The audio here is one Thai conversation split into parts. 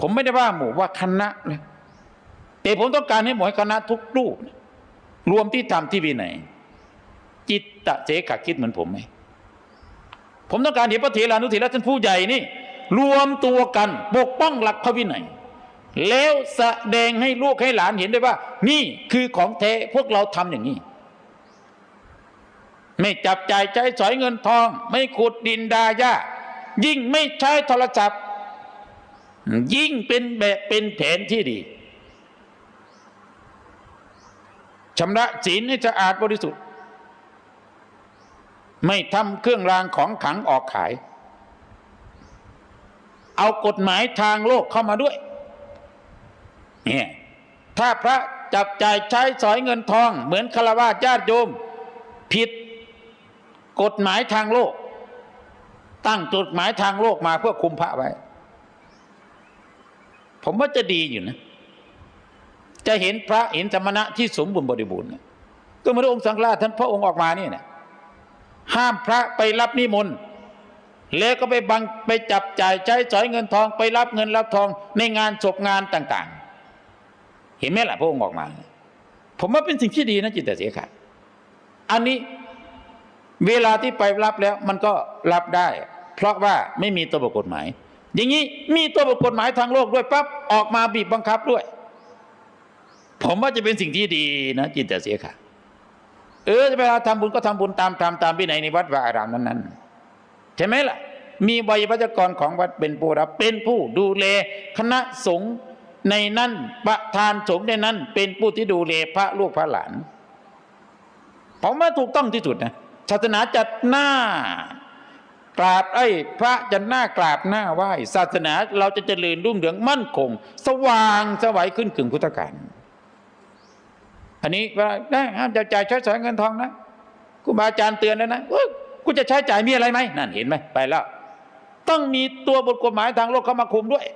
ผมไม่ได้ว่าหมู่ว่าคณะนะแต่ผมต้องการให้หมู่ให้คณะทุกรูป รวมที่ทำที่วินัยจิตตะเสกคิดเหมือนผมไหมผมต้องการเห็นพระเถรานุเถระท่านผู้ใหญ่นี่ รวมตัวกันปกป้องหลักพระวินัยแล้วแสดงให้ลูกให้หลานเห็นได้ว่า นี่คือของแท้พวกเราทำอย่างนี้ ไม่จับจ่ายใช้สอยเงินทอง ไม่ขุดดินดาหญ้ายิ่งไม่ใช้โทรศัพท์ ยิ่งเป็นแบบเป็นแผนที่ดีชำระศีลให้สะอาดบริสุทธิ์ ไม่ทำเครื่องรางของขังออกขาย เอากฎหมายทางโลกเข้ามาด้วยเนี่ยถ้าพระจับจ่ายใช้สอยเงินทอง เหมือนคารวะญาติโยม ผิดกฎหมายทางโลก ตั้งกฎหมายทางโลกมาเพื่อคุมพระไว้ ผมว่าจะดีอยู่นะ จะเห็นพระเห็นสมณะที่สมบูรณ์บริบูรณ์ก็เมื่อองค์สังฆราชท่านพระองค์ออกมาเนี่ยนะห้ามพระไปรับนิมนต์แล้วก็ไปบังไปจับจ่ายใช้สอยเงินทองไปรับเงินรับทองในงานศพงานต่าง ๆ เห็นไหมล่ะพระองค์ออกมา ผมว่าเป็นสิ่งที่ดีนะจิตแต่เสียขาดอันนี้เวลาที่ไปรับแล้วมันก็รับได้ เพราะว่าไม่มีตัวบทกฎหมาย อย่างนี้มีตัวบทกฎหมายทางโลกด้วยปั๊บออกมาบีบบังคับด้วย ผมว่าจะเป็นสิ่งที่ดีนะจิตตเสียขาดเออเวลาทำบุญก็ทำบุญตามธรรมตามวินัยในวัดวาอารามนั้นๆใช่ไหมล่ะ มีใบวัจกรของวัดเป็นผู้รับเป็นผู้ดูแลคณะสงฆ์ในนั้นประธานสงฆ์ในนั้น เป็นผู้ที่ดูแลพระลูกพระหลานผมว่าถูกต้องที่สุดนะศาสนาจัดหน้า กราบไอ้พระจะหน้ากราบหน้าไหว้ศาสนาเราจะเจริญรุ่งเรืองมั่นคง สว่างสวัยขึ้นกึ่งพุทธกาลอันนี้ว่าได้ห้ามจะจ่ายใช้สอยเงินทองนะครูบาอาจารย์เตือนแล้วนะเอ้ยกูจะใช้จ่ายมีอะไรไหมนั่นเห็นไหมไปแล้ว ต้องมีตัวบทกฎหมายทางโลกเข้ามาคุมด้วย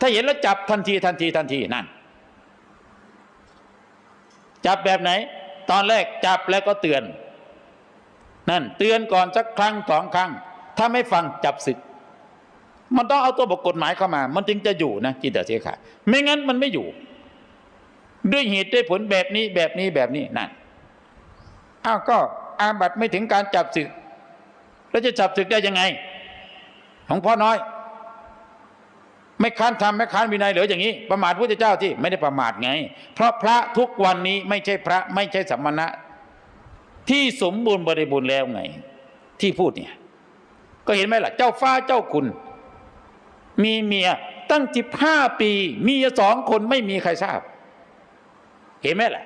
ถ้าเห็นแล้วจับทันทีทันทีทันทีนั่น จับแบบไหน ตอนแรกจับแล้วก็เตือน นั่น เตือนก่อนสักครั้งสองครั้ง ถ้าไม่ฟังจับศึก มันต้องเอาตัวบทกฎหมายเข้ามา มันจึงจะอยู่นะจิตตเสียขาดไม่งั้นมันไม่อยู่ ด้วยเหตุด้วยผลแบบนี้แบบนี้แบบนี้นั่นอ้าวก็อาบัตไม่ถึงการจับศึก แล้วจะจับศึกได้ยังไง ของพ่อน้อย ไม่ค้านทำไม่ค้านวินัยเหลืออย่างนี้ ประมาทพระเจ้าที่ไม่ได้ประมาทไง เพราะพระทุกวันนี้ไม่ใช่พระไม่ใช่สัมมณะที่สมบูรณ์บริบูรณ์แล้วไง ที่พูดเนี่ย ก็เห็นไหมล่ะ เจ้าฟ้าเจ้าคุณ มีเมียตั้งสิบห้าปี มีสองคนไม่มีใครทราบ เห็นไหมล่ะ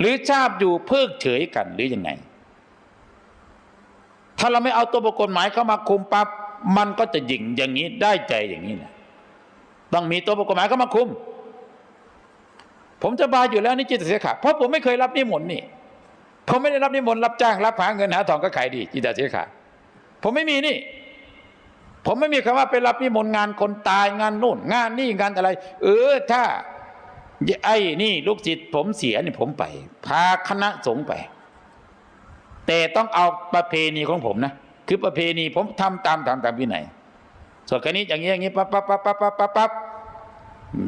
หรือทราบอยู่เพิกเฉยกันหรือยังไง ถ้าเราไม่เอาตัวบทกฎหมายเข้ามาคุมปั๊บมันก็จะหยิ่งอย่างนี้ได้ใจอย่างนี้นะต้องมีตัวบทกฎหมายเข้ามาคุม ผมจะบายอยู่แล้วนี่จิตเสียขาดเพราะผมไม่เคยรับนิมนต์นี่ผมไม่ได้รับนิมนต์รับจ้างรับหาเงินหาทองก็ขายดีจิตเสียขาด ผมไม่มีนี่ ผมไม่มีคำว่าไปรับนิมนต์งานคนตายงานนู่น งานนี่งานอะไร เออถ้าไอ้นี่ลูกศิษย์ผมเสียนี่ผมไป พาคณะสงฆ์ไป แต่ต้องเอาประเพณีของผมนะคือประเพณีผมทำตามตามตามวินัยส่วนคนี้อย่างนี้อย่างนี้ปั๊บปั๊บปั๊บปั๊บปั๊บปั๊บปั๊บ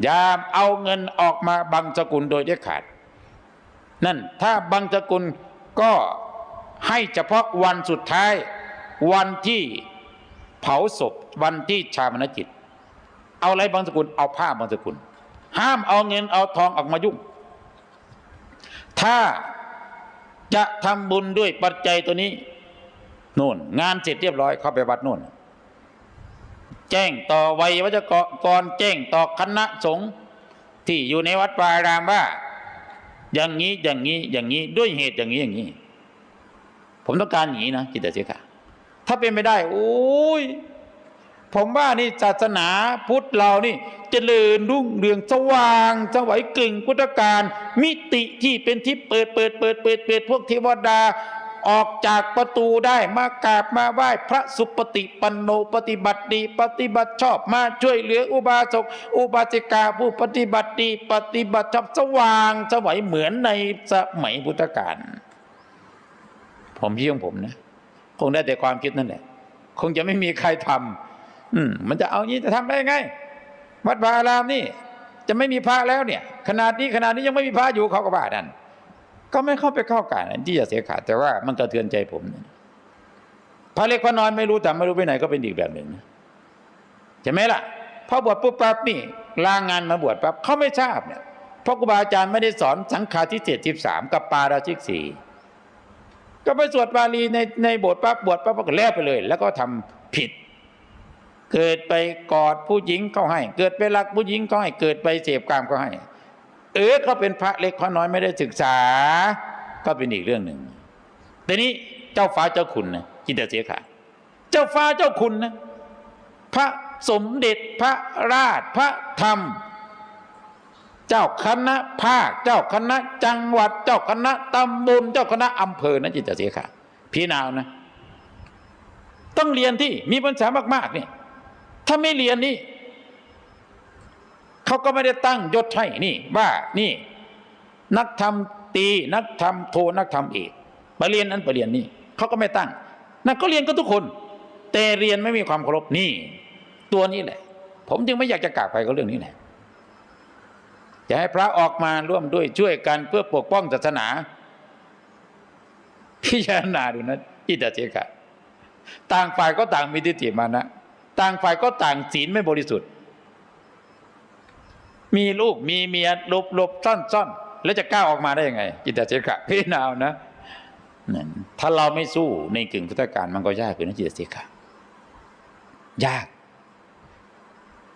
ยามเอาเงินออกมาบังสกุลโดยเด็ดขาด นั่นถ้าบังสกุลก็ให้เฉพาะวันสุดท้าย วันที่เผาศพวันที่ชาปนกิจ เอาอะไรบางสกุลเอาผ้าบางสกุล ห้ามเอาเงินเอาทองออกมายุ่ง ถ้าจะทำบุญด้วยปัจจัยตัวนี้โน่น งานเสร็จเรียบร้อยเข้าไปวัดโน่น แจ้งต่อวัยวัจกรแจ้งต่อคณะสงฆ์ที่อยู่ในวัดปารามว่า อย่างนี้อย่างนี้อย่างนี้ด้วยเหตุอย่างนี้อย่างนี้ ผมต้องการอย่างนี้นะจิตตเสียค่ะ ถ้าเป็นไม่ได้โอ้ยผมว่านี่ศาสนาพุทธเรานี่เจริญรุ่งเรืองสว่างสวัยกึ่งพุทธการ มิติที่เป็นที่เปิดเปิดเปิดเปิดเปิดพวกเทวดาออกจากประตูได้มากราบมาไหว้พระสุปฏิปันโนปฏิบัติดี ปฏิบัติชอบมาช่วยเหลืออุบาสกอุบาสิกาผู้ปฏิบัติดี ปฏิบัติชอบสว่างสวัยเหมือนในสมัยพุทธกาลผมพี่งผมนะ คงได้แต่ความคิดนั่นแหละคงจะไม่มีใครทำอืมมันจะเอางี้จะทำได้ไง วัดวาอารามนี่ จะไม่มีพระแล้วเนี่ย ขนาดนี้ขนาดนี้ยังไม่มีพระอยู่เขาก็ว่านั่นก็ไม่เข้าไปเข้ากันที่จะเสียขาดแต่ว่ามันกระเทือนใจผมพระเล็กพระน้อยไม่รู้แต่ไม่รู้ไปไหนก็เป็นอีกแบบหนึ่งใช่ไหมล่ะพอบวชปุ๊บปั๊บนี่ลางานมาบวชปั๊บเขาไม่ทราบเนี่ยเพราะครูบาอาจารย์ไม่ได้สอนสังฆาทิเศษสิบสามกับปาราชิกสี่ ก็ไปสวดบาลีในในบสถ์ปั๊บบวชปั๊บก็แล้วไปเลย แล้วก็ทำผิด เกิดไปกอดผู้หญิงเขาให้ เกิดไปรักผู้หญิงเขาให้ เกิดไปเสพกามเขาให้ เออเขาเป็นพระเล็กพระน้อยไม่ได้ศึกษา ก็เป็นอีกเรื่องหนึ่งแต่นี้เจ้าฟ้าเจ้าคุณนะจินตเสียขาเจ้าฟ้าเจ้าคุณนะพระสมเด็จพระราชพระธรรม เจ้าคณะภาค เจ้าคณะจังหวัด เจ้าคณะตำบลเจ้าคณะอำเภอนะจิตเสียขาพี่นาวนะ ต้องเรียนที่มีปัญญามากๆนี่ถ้าไม่เรียนนี่เขาก็ไม่ได้ตั้งยศให้นี่ว่านี่ นักธรรมตีนักธรรมโทนักธรรมเอกไปเรียนนั้นไปเรียนนี่เขาก็ไม่ตั้งนั่นก็เรียนก็ทุกคน แต่เรียนไม่มีความเคารพนี่ ตัวนี้แหละ ผมจึงไม่อยากจะกล่าวไปก็เรื่องนี้แหละ จะให้พระออกมาร่วมด้วยช่วยกันเพื่อปกป้องศาสนา พิจารณาดูนะอิตาเจกะต่างฝ่ายก็ต่างมีทิฏฐิมานะต่างฝ่ายก็ต่างศีลไม่บริสุทธิ์ มีลูกมีเมียหลบหลบซ่อนซ่อนแล้วจะก้าออกมาได้ยังไงจิตตเจกะพี่นาวนะนั่นถ้าเราไม่สู้ในกึ่งพุทธการมันก็ยากคือนะจิตตเจกะยาก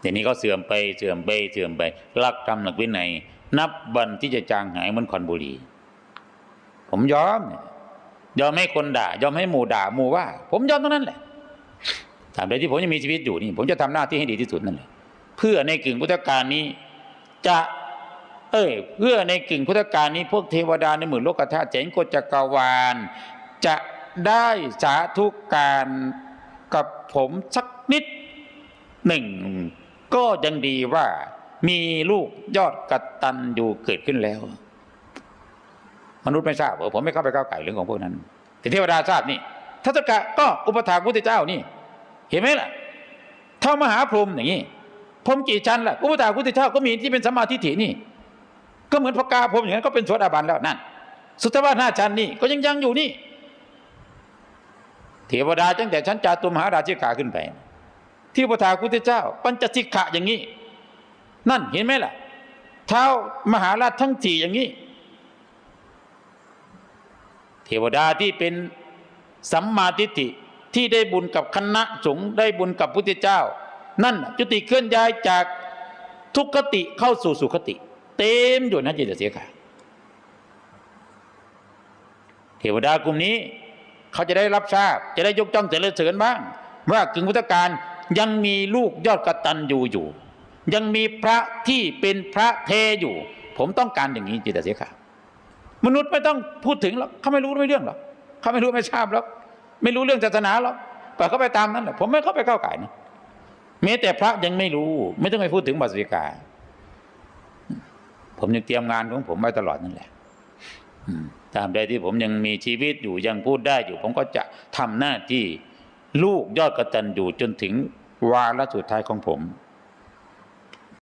ทีนี้ก็เสื่อมไปเสื่อมไปเสื่อมไปลักธรรมหลักวินัยนับวันที่จะจางหายเหมือนควันบุรี ผมยอมยอมให้คนด่า ยอมให้หมู่ด่าหมู่ว่า ผมยอมทั้งนั้นแหละตราบใดที่ผมยังมีชีวิตอยู่นี่ ผมจะทำหน้าที่ให้ดีที่สุดนั่นแหละเพื่อในกึ่งพุทธการนี้ จะ เอ้ยเพื่อในกึ่งพุทธการนี้ พวกเทวดาในหมื่นโลกธาตุเจงกจักรวาล จะได้สาธุการกับผมสักนิดหนึ่ง ก็ยังดีว่ามีลูกยอดกตันอยู่เกิดขึ้นแล้ว มนุษย์ไม่ทราบเออผมไม่เข้าไปก้าวไก่เรื่องของพวกนั้นแต่เทวดาทราบนี่ทัศกะก็อุปถากพุทธเจ้านี่ เห็นไหมล่ะเท่ามหาพรหมอย่างนี้พรหมกี่ชั้นล่ะอุปถากพุทธเจ้าก็มีที่เป็นสมมาทิฏฐินี่ ก็เหมือนพระกาพรหมอย่างนั้นก็เป็นโสดาบันแล้วนั่นสุตตวาห้าชั้นนี่ก็ยังยังอยู่นี่ เทวดาตั้งแต่ชั้นจาตุมหาราชิกาขึ้นไป ที่อุปถากพุทธเจ้า ปัญจสิกขะอย่างนี้ นั่นเห็นไหมล่ะ เท้ามหาราชทั้งสี่อย่างนี้ เทวดาที่เป็นสัมมาทิฏฐิที่ได้บุญกับคณะสงฆ์ได้บุญกับพุทธเจ้า นั่นจุติเคลื่อนย้ายจากทุกขติเข้าสู่สุขติ เต็มอยู่นะจิตเสียค่ะเทวดากลุ่มนี้ เขาจะได้รับทราบ จะได้ยกจ้องเสริญเสริญบ้าง ว่ากึ่งพุทธการ ยังมีลูกยอดกระตันอยู่อยู่ ยังมีพระที่เป็นพระเทอยู่ ผมต้องการอย่างนี้จิตเสียค่ะมนุษย์ไม่ต้องพูดถึงหรอกเขาไม่รู้ไม่เรื่องหรอกเขาไม่รู้ไม่ทราบหรอกไม่รู้เรื่องศาสนาหรอกปล่อยเขาไปตามนั้นแหละผมไม่เข้าไปก้าวไก่นะแม้แต่พระยังไม่รู้ ไม่ต้องไปพูดถึงบัตสิกา ผมยังเตรียมงานของผมไว้ตลอดนั่นแหละตามใดที่ผมยังมีชีวิตอยู่ยังพูดได้อยู่ ผมก็จะทำหน้าที่ลูกยอดกระตันอยู่จนถึง วาระสุดท้ายของผม